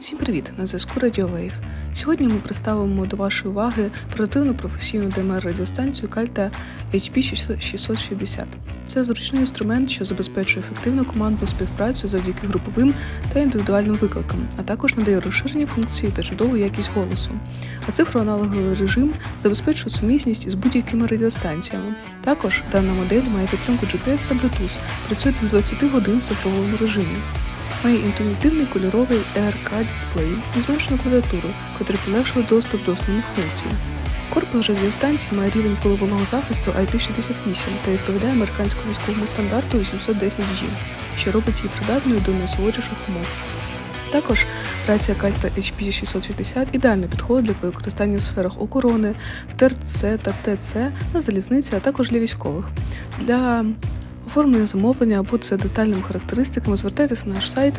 Всім привіт! На зв'язку Radio Wave. Сьогодні ми представимо до вашої уваги портативну професійну ДМР радіостанцію Кальта HP 660. Це зручний інструмент, що забезпечує ефективну командну співпрацю завдяки груповим та індивідуальним викликам, а також надає розширені функції та чудову якість голосу. А цифроаналоговий режим забезпечує сумісність із будь-якими радіостанціями. Також дана модель має підтримку GPS та Bluetooth, працює до 20 годин в цифровому режимі. Має інтуїтивний кольоровий ERK дисплей і зменшену клавіатуру, котрий полегшує доступ до основних функцій. Корпус радіостанції має рівень пилового захисту IP68 та відповідає американському військовому стандарту 810G, що робить її придатною до найсуворіших умов. Також рація Кальта HP660 ідеально підходить для використання в сферах охорони, в ТРЦ та ТЦ на залізниці, а також для військових. Для оформлення замовлення або за детальними характеристиками звертайтеся на наш сайт